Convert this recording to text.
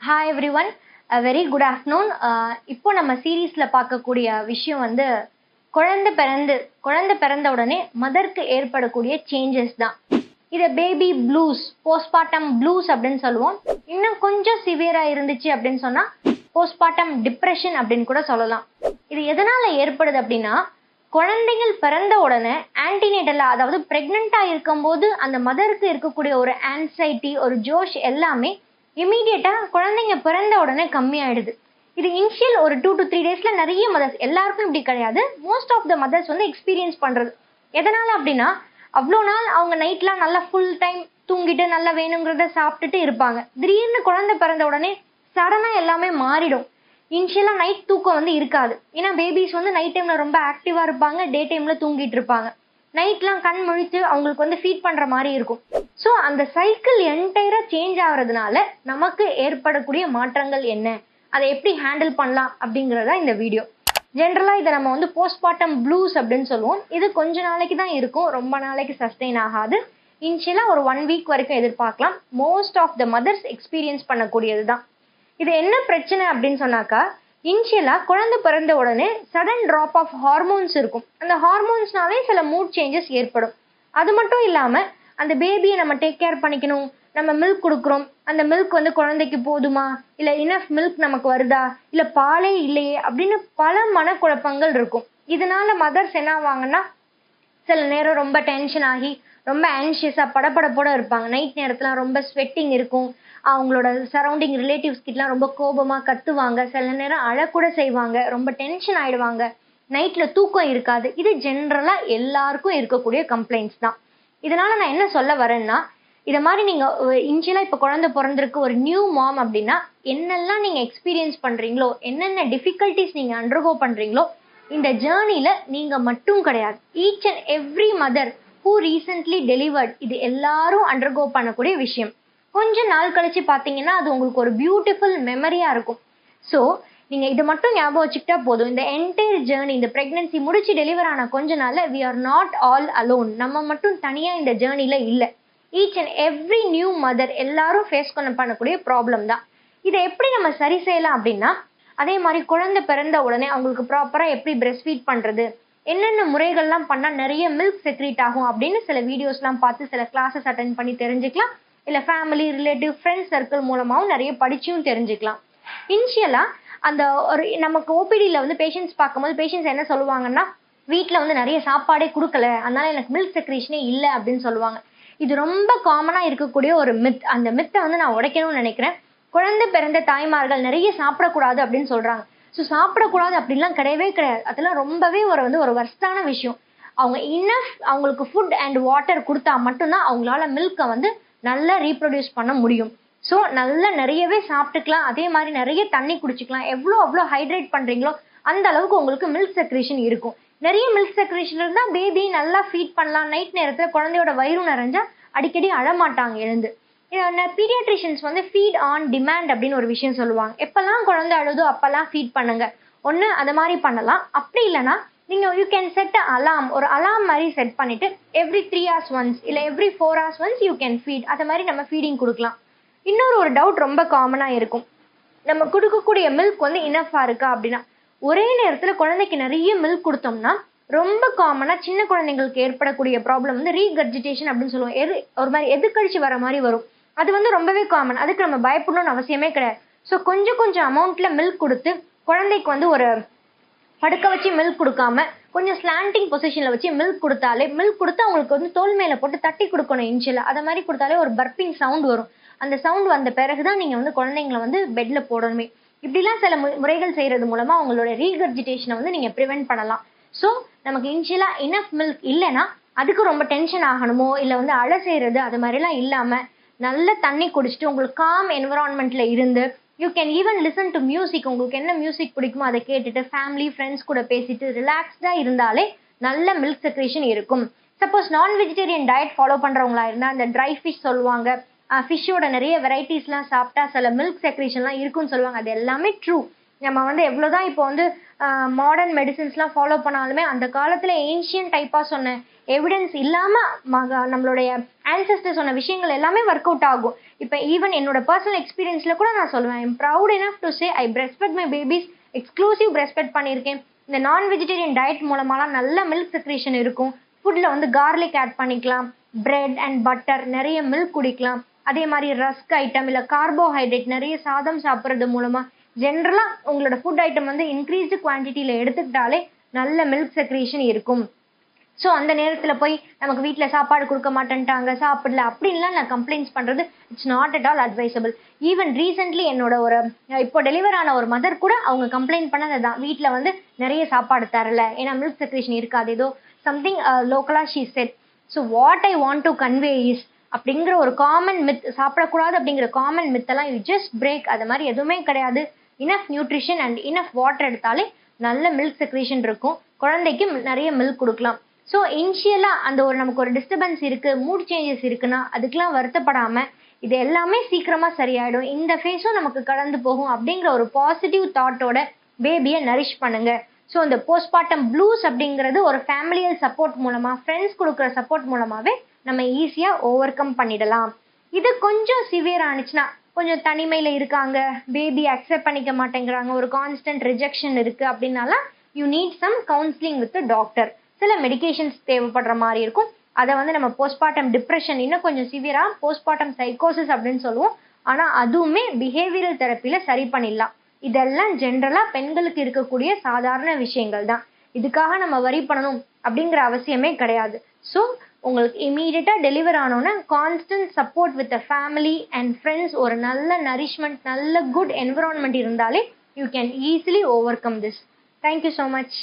Hi everyone very good afternoon இப்போ நம்ம சீரீஸில் பார்க்கக்கூடிய விஷயம் வந்து குழந்தை பிறந்து குழந்தை பிறந்த உடனே மதருக்கு ஏற்படக்கூடிய சேஞ்சஸ் தான். இதை பேபி ப்ளூஸ் போஸ்ட்மார்ட்டம் ப்ளூஸ் அப்படின்னு சொல்லுவோம். இன்னும் கொஞ்சம் சிவியராக இருந்துச்சு அப்படின்னு சொன்னால் போஸ்ட்மார்ட்டம் டிப்ரெஷன் அப்படின்னு கூட சொல்லலாம். இது எதனால் ஏற்படுது அப்படின்னா குழந்தைகள் பிறந்த உடனே ஆன்டினேட்டலா அதாவது ப்ரெக்னெண்ட்டாக இருக்கும்போது அந்த மதருக்கு இருக்கக்கூடிய ஒரு ஆன்சைட்டி ஒரு ஜோஷ் எல்லாமே இமீடியட்டாக குழந்தைங்க பிறந்த உடனே கம்மியாயிடுது. இது இனிஷியல் ஒரு டூ டு த்ரீ டேஸில் நிறைய மதர்ஸ் எல்லாருக்கும் இப்படி கிடையாது. மோஸ்ட் ஆஃப் த மதர்ஸ் வந்து எக்ஸ்பீரியன்ஸ் பண்ணுறது எதனால் அப்படின்னா அவ்வளோ நாள் அவங்க நைட்லாம் நல்லா ஃபுல் டைம் தூங்கிட்டு நல்லா வேணுங்கிறத சாப்பிட்டுட்டு இருப்பாங்க. திடீர்னு குழந்தை பிறந்த உடனே சடனாக எல்லாமே மாறிடும். இனிஷியலாக நைட் தூக்கம் வந்து இருக்காது. ஏன்னா பேபிஸ் வந்து நைட் டைமில் ரொம்ப ஆக்டிவாக இருப்பாங்க டே டைமில் தூங்கிட்டு இருப்பாங்க. நைட்லாம் கண் முழித்து அவங்களுக்கு வந்து ஃபீட் பண்ணுற மாதிரி இருக்கும். ஸோ அந்த சைக்கிள் என்டையராக சேஞ்ச் ஆகிறதுனால நமக்கு ஏற்படக்கூடிய மாற்றங்கள் என்ன? அதை எப்படி ஹேண்டில் பண்ணலாம் அப்படிங்கிறதா இந்த வீடியோ ஜென்ரலாக இதை நம்ம வந்து போஸ்ட்மார்ட்டம் ப்ளூஸ் அப்படின்னு சொல்லுவோம். இது கொஞ்ச நாளைக்கு தான் இருக்கும். ரொம்ப நாளைக்கு சஸ்டெயின் ஆகாது. இன்ஷியலாக ஒரு ஒன் வீக் வரைக்கும் எதிர்பார்க்கலாம். Most of the mothers experience பண்ணக்கூடியது தான் இது என்ன பிரச்சனை அப்படின்னு சொன்னாக்கா இன்ஷியலாக குழந்தை பிறந்த உடனே சடன் ட்ராப் ஆஃப் ஹார்மோன்ஸ் இருக்கும். அந்த ஹார்மோன்ஸ்னாலே சில மூட் சேஞ்சஸ் ஏற்படும். அது மட்டும் இல்லாமல் அந்த பேபியை நம்ம டேக் கேர் பண்ணிக்கணும். நம்ம மில்க் கொடுக்குறோம். அந்த மில்க் வந்து குழந்தைக்கு போதுமா? இல்லை இனஃப் மில்க் நமக்கு வருதா? இல்லை பாலே இல்லையே? அப்படின்னு பல மனக்குழப்பங்கள் இருக்கும். இதனால மதர்ஸ் என்ன ஆவாங்கன்னா சில நேரம் ரொம்ப டென்ஷன் ஆகி ரொம்ப ஆன்ஷியஸாக படப்படப்போட இருப்பாங்க. நைட் நேரத்தில் ரொம்ப ஸ்வெட்டிங் இருக்கும். அவங்களோட சரௌண்டிங் ரிலேட்டிவ்ஸ் கிட்டலாம் ரொம்ப கோபமாக கத்துவாங்க. சில நேரம் அழக்கூட செய்வாங்க. ரொம்ப டென்ஷன் ஆகிடுவாங்க நைட்டில் தூக்கம் இருக்காது. இது ஜென்ரலாக எல்லாருக்கும் இருக்கக்கூடிய கம்ப்ளைண்ட்ஸ் தான். இதனால் நான் என்ன சொல்ல வரேன்னா இதை மாதிரி நீங்கள் இன்ஷியலாக இப்போ குழந்தை பிறந்திருக்கு ஒரு நியூ மாம் அப்படின்னா என்னெல்லாம் நீங்கள் எக்ஸ்பீரியன்ஸ் பண்ணுறீங்களோ என்னென்ன டிஃபிகல்ட்டிஸ் நீங்கள் அண்டர்கோ பண்ணுறீங்களோ இந்த ஜேர்னியில் நீங்கள் மட்டும் கிடையாது. Each and every mother who recently delivered இது எல்லாரும் அண்டர்கோ பண்ணக்கூடிய விஷயம். கொஞ்ச நாள் கழிச்சு பார்த்தீங்கன்னா அது உங்களுக்கு ஒரு பியூட்டிஃபுல் மெமரியாக இருக்கும். ஸோ நீங்கள் இதை மட்டும் ஞாபகம் வச்சுக்கிட்டா போதும். இந்த என்டையர் ஜேர்னி இந்த ப்ரெக்னென்சி முடிச்சு டெலிவர் ஆன கொஞ்ச நாளில் we are not all alone நம்ம மட்டும் தனியாக இந்த ஜேர்னியில் இல்லை. Each and every new mother எல்லாரும் ஃபேஸ் பண்ண பண்ணக்கூடிய ப்ராப்ளம் தான். இதை எப்படி நம்ம சரி செய்யலாம் அப்படின்னா அதே மாதிரி குழந்தை பிறந்த உடனே அவங்களுக்கு ப்ராப்பராக எப்படி பிரெஸ்ட் ஃபீட் பண்ணுறது என்னென்ன முறைகள்லாம் பண்ணால் நிறைய மில்க் செக்ரீட் ஆகும் அப்படின்னு சில வீடியோஸ்லாம் பார்த்து சில கிளாஸஸ் அட்டன் பண்ணி தெரிஞ்சுக்கலாம். இல்லை ஃபேமிலி ரிலேட்டிவ் ஃப்ரெண்ட்ஸ் சர்க்கிள் மூலமாகவும் நிறைய படிச்சும் தெரிஞ்சுக்கலாம். இனிஷியலாக அந்த ஒரு நமக்கு ஓபிடியில் வந்து பேஷண்ட்ஸ் பார்க்கும்போது பேஷண்ட்ஸ் என்ன சொல்லுவாங்கன்னா வீட்டில் வந்து நிறைய சாப்பாடே கொடுக்கல. அதனால எனக்கு மில்க் செக்ரேஷனே இல்லை அப்படின்னு சொல்லுவாங்க. இது ரொம்ப காமனாக இருக்கக்கூடிய ஒரு மித் அந்த மித்தை வந்து நான் உடைக்கணும்னு நினைக்கிறேன். குழந்தை பிறந்த தாய்மார்கள் நிறைய சாப்பிடக்கூடாது அப்படின்னு சொல்கிறாங்க ஸோ சாப்பிடக்கூடாது அப்படின்லாம் கிடையவே கிடையாது. அதெல்லாம் ரொம்பவே ஒரு வந்து ஒரு வர்ஸ்டான விஷயம். அவங்க இன்னஃப் அவங்களுக்கு ஃபுட் அண்ட் வாட்டர் கொடுத்தா மட்டும்தான் அவங்களால மில்கை வந்து நல்லா ரீப்ரொடியூஸ் பண்ண முடியும். ஸோ நல்லா நிறையவே சாப்பிட்டுக்கலாம். அதே மாதிரி நிறைய தண்ணி குடிச்சிக்கலாம். எவ்வளோ அவ்வளோ ஹைட்ரேட் பண்ணுறீங்களோ அந்த அளவுக்கு உங்களுக்கு மில்க் செக்ரேஷன் இருக்கும். நிறைய மில்க் செக்ரேஷன் இருந்தால் பேபி நல்லா ஃபீட் பண்ணலாம். நைட் நேரத்தில் குழந்தையோட வயிறு நிறைஞ்சா அடிக்கடி அழமாட்டாங்க எழுந்து. பீடியாட்ரிஷியன்ஸ் வந்து ஃபீட் ஆன் டிமாண்ட் அப்படின்னு ஒரு விஷயம் சொல்லுவாங்க. எப்போல்லாம் குழந்தை அழுதோ அப்போல்லாம் ஃபீட் பண்ணுங்க. ஒன்று அது மாதிரி பண்ணலாம். அப்படி இல்லைன்னா நீங்கள் யூ கேன் செட் அலாம் ஒரு அலாம் மாதிரி செட் பண்ணிவிட்டு எவ்ரி த்ரீ ஹவர்ஸ் ஒன்ஸ் இல்லை every four hours once you can feed அதை மாதிரி நம்ம ஃபீடிங் கொடுக்கலாம். இன்னொரு ஒரு டவுட் ரொம்ப காமனாக இருக்கும். நம்ம கொடுக்கக்கூடிய மில்க் வந்து இனஃபாக இருக்கா அப்படின்னா ஒரே நேரத்தில் குழந்தைக்கு நிறைய மில்க் கொடுத்தோம்னா ரொம்ப காமனாக சின்ன குழந்தைங்களுக்கு ஏற்படக்கூடிய ப்ராப்ளம் வந்து ரீகர்ஜிடேஷன் அப்படின்னு சொல்லுவோம் எது ஒரு மாதிரி எதுக்கழிச்சு வர மாதிரி வரும். அது வந்து ரொம்பவே காமன் அதுக்கு நம்ம பயப்படணும்னு அவசியமே கிடையாது. ஸோ கொஞ்சம் கொஞ்சம் அமௌண்ட்டில் மில்க் கொடுத்து குழந்தைக்கு வந்து ஒரு படுக்க வச்சு மில்க் கொடுக்காம கொஞ்சம் ஸ்லாண்டிங் பொசிஷனில் வச்சு மில்க் கொடுத்தாலே மில்க் கொடுத்து அவங்களுக்கு வந்து தோல் மேலே போட்டு தட்டி கொடுக்கணும் இன்ஷியலாக அதை மாதிரி கொடுத்தாலே ஒரு பர்பிங் சவுண்ட் வரும். அந்த சவுண்ட் வந்த பிறகு தான் நீங்கள் வந்து குழந்தைங்களை வந்து பெட்டில் போடணுமே. இப்படிலாம் சில முறைகள் செய்கிறது மூலமாக அவங்களோட ரீகர்ஜிடேஷனை வந்து நீங்கள் ப்ரிவெண்ட் பண்ணலாம். ஸோ நமக்கு இன்ஷியலாக இனஃப் மில்க் இல்லைன்னா அதுக்கு ரொம்ப டென்ஷன் ஆகணுமோ இல்லை வந்து அழ செய்கிறது அது மாதிரிலாம் இல்லாமல் நல்ல தண்ணி குடிச்சிட்டு உங்களுக்கு காம் என்விரான்மெண்ட்டில் இருந்து you can even listen to music உங்களுக்கு என்ன மியூசிக் பிடிக்குமோ அதை கேட்டுட்டு ஃபேமிலி ஃப்ரெண்ட்ஸ் கூட பேசிட்டு ரிலாக்ஸ்டாக இருந்தாலே நல்ல மில்க் செக்ரேஷன் இருக்கும். சப்போஸ் நான் வெஜிடேரியன் டயட் ஃபாலோ பண்ணுறவங்களா இருந்தால் அந்த ட்ரை ஃபிஷ் சொல்லுவாங்க. ஃபிஷ்ஷோட நிறைய வெரைட்டிஸ்லாம் சாப்பிட்டா சில மில்க் செக்ரேஷன்லாம் இருக்குன்னு சொல்லுவாங்க. அது எல்லாமே ட்ரூ நம்ம வந்து எவ்வளோதான் இப்போ வந்து மாடர்ன் மெடிசின்ஸ்லாம் ஃபாலோ பண்ணாலுமே அந்த காலத்தில் ஏன்ஷியன் டைப்பாக சொன்ன எவிடன்ஸ் இல்லாமல் மக நம்மளுடைய ஆன்சஸ்டர் சொன்ன விஷயங்கள் எல்லாமே ஒர்க் அவுட் ஆகும். இப்போ ஈவன் என்னோட பர்சனல் எக்ஸ்பீரியன்ஸ்ல கூட நான் சொல்லுவேன் I'm proud enough to say I breastfed my babies exclusive breastfed பண்ணியிருக்கேன். இந்த நான் வெஜிடேரியன் டயட் மூலமாலாம் நல்ல மில்க் செக்ரேஷன் இருக்கும். ஃபுட்டில் வந்து கார்லிக் ஆட் பண்ணிக்கலாம். பிரெட் அண்ட் பட்டர் நிறைய மில்க் குடிக்கலாம். அதே மாதிரி ரஸ்க் ஐட்டம் இல்லை கார்போஹைட்ரேட் நிறைய சாதம் சாப்பிட்றது மூலமாக ஜென்ரலாக உங்களோட ஃபுட் ஐட்டம் வந்து இன்க்ரீஸ்டு குவான்டிட்டியில் எடுத்துக்கிட்டாலே நல்ல மில்க் செக்ரேஷன் இருக்கும். ஸோ அந்த நேரத்தில் போய் நமக்கு வீட்டில் சாப்பாடு கொடுக்க மாட்டேன்ட்டாங்க சாப்பிடல அப்படின்லாம் நான் கம்ப்ளைண்ட்ஸ் பண்ணுறது it's not at all advisable even recently என்னோட ஒரு இப்போ டெலிவர் ஆன ஒரு மதர் கூட அவங்க கம்ப்ளைண்ட் பண்ணது தான் வீட்டில் வந்து நிறைய சாப்பாடு தரல. ஏன்னா மில்க் செக்ரேஷன் இருக்காது. ஏதோ something லோக்கலாக she said so what I want to convey is அப்படிங்கிற ஒரு காமன் மித் சாப்பிடக்கூடாது அப்படிங்கிற காமன் மித்தெல்லாம் யூ ஜஸ்ட் பிரேக் அது மாதிரி எதுவுமே கிடையாது. Enough nutrition and enough water எடுத்தாலே நல்ல மில்க் செக்ரேஷன் இருக்கும். குழந்தைக்கு நிறைய மில்க் கொடுக்கலாம். ஸோ இனிஷியலாக அந்த ஒரு நமக்கு ஒரு டிஸ்டர்பன்ஸ் இருக்குது மூட் சேஞ்சஸ் இருக்குன்னா அதுக்கெலாம் வருத்தப்படாமல் இது எல்லாமே சீக்கிரமாக சரியாயிடும். இந்த ஃபேஸும் நமக்கு கடந்து போகும் அப்படிங்கிற ஒரு பாசிட்டிவ் தாட்டோட பேபியை நரிஷ் பண்ணுங்க. ஸோ இந்த போஸ்ட்மார்ட்டம் ப்ளூஸ் அப்படிங்கிறது ஒரு ஃபேமிலியல் சப்போர்ட் மூலமாக ஃப்ரெண்ட்ஸ் கொடுக்குற சப்போர்ட் மூலமாகவே நம்ம ஈஸியாக ஓவர் கம் பண்ணிடலாம். இது கொஞ்சம் சிவியர் ஆனிச்சுன்னா கொஞ்சம் தனிமையில் இருக்காங்க பேபி அக்செப்ட் பண்ணிக்க மாட்டேங்கிறாங்க ஒரு கான்ஸ்டன்ட் ரிஜெக்ஷன் இருக்குது அப்படின்னாலாம் you need some counselling with doctor சில மெடிகேஷன்ஸ் தேவைப்படுற மாதிரி இருக்கும். அதை வந்து நம்ம போஸ்ட்மார்ட்டம் டிப்ரெஷன் இன்னும் கொஞ்சம் சிவியராக போஸ்ட்மார்ட்டம் சைக்கோசிஸ் அப்படின்னு சொல்லுவோம். ஆனால் அதுவுமே பிஹேவியரல் தெரப்பியில் சரி பண்ணிடலாம். இதெல்லாம் ஜென்ரலாக பெண்களுக்கு இருக்கக்கூடிய சாதாரண விஷயங்கள் தான். இதுக்காக நம்ம வரி பண்ணணும் அப்படிங்கிற அவசியமே கிடையாது. ஸோ உங்களுக்கு இமீடியட்டாக deliver ஆனோன்னா constant support with a family and friends ஒரு நல்ல நரிஷ்மெண்ட் நல்ல குட் என்விரான்மெண்ட் இருந்தாலே you can easily overcome this thank you so much